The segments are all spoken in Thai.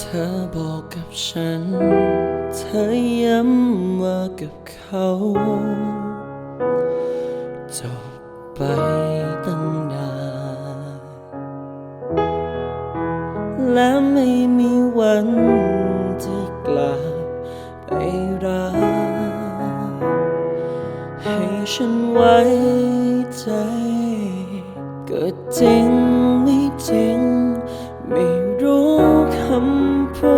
เธอบอกกับฉัน เธอย้ำว่ากับเขาจบไปตั้งนานและไม่มีวันที่กลับไปรักให้ฉันไว้ใจก็จริงำพู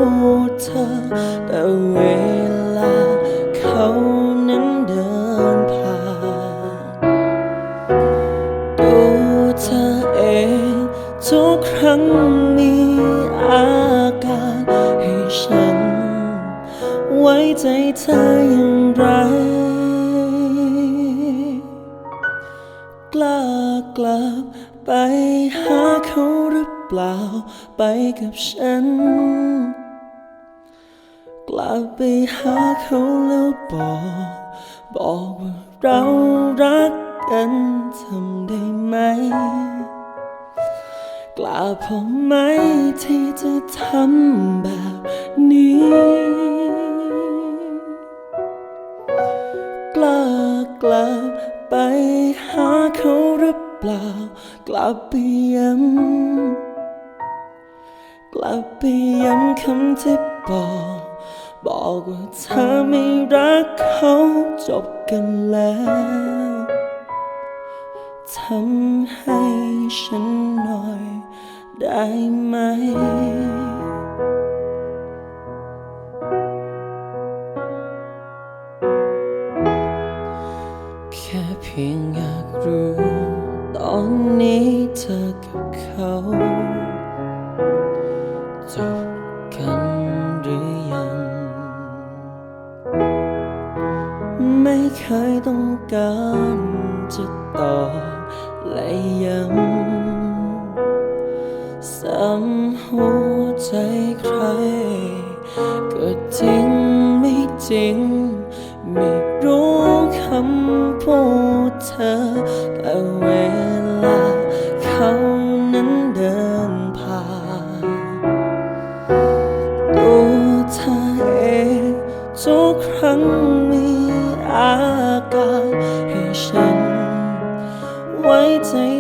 ดเธอ แต่เวลาเขานั้นเดินผ่านตัวเธอเองทุกครั้งมีอาการให้ฉัน ไว้ใจเธออย่างไรกล้ากลับไปหาเขาหรือ เปล่าไปกับฉัน กลับไปหาเขาแล้วบอก บอกว่าเรารักกันทำได้ไหม กล้าพอไหมที่จะทำแบบนี้ กล้ากลับไปหาเขาหรือเปล่ากลับไปย้ำ กลับไปย้ำคำที่บอก บอกว่าเธอไม่รักเขาจบกันแล้วทำให้ฉันหน่อยได้ไหม แค่เพียงอยากรู้ ตอนนี้เธอกับเขา การจะตอบและย้ำซ้ำหัวใจใคร ก็จริงไม่จริง ไม่รู้คำพูดเธอแต่เวล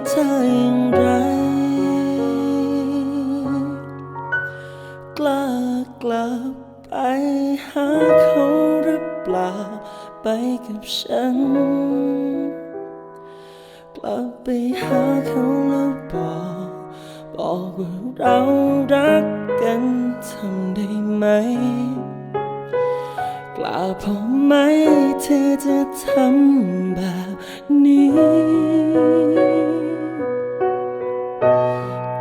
เธออย่างไร กล้ากลับไปหาเขาหรือเปล่า ไปกับฉัน กลับไปหาเขาแล้วบอกบอกว่าเรารักกันทำได้ไหม กล้าพอไหมที่จะทำแบบนี้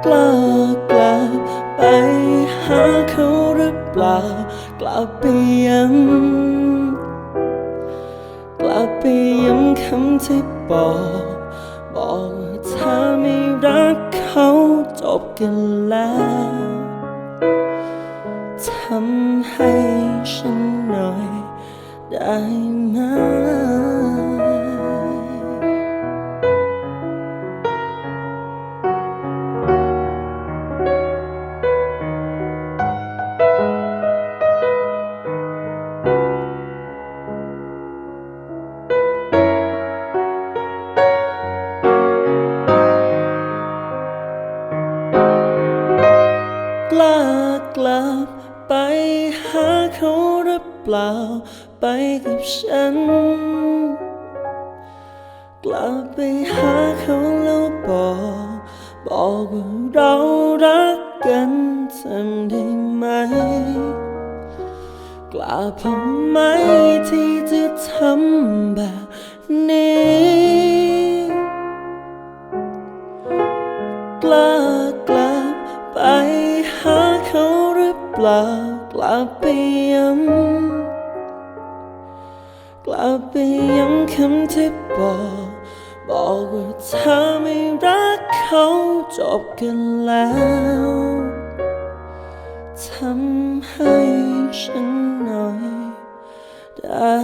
กล้ากลับไปหาเขาหรือเปล่า กลับไปย้ำกลับไปย้ำคำที่บอก บอกว่าเธอไม่รักเขาจบกันแล้วทำให้ ได้ไหมกล้ากลับไปหาเขาหรือเปล่า กับฉัน กลับไปหาเขาแล้วบอก บอกว่าเรารักกันทำได้ไหม กล้าพอไหมที่จะทำแบบนี้กล้ากลับไปหาเขาหรือเปล่ากลับไปย้ำ กลับไปย้ำคำที่บอก บอกว่าเธอไม่รักเขาจบกันแล้วทำให้ฉันหน่อยได้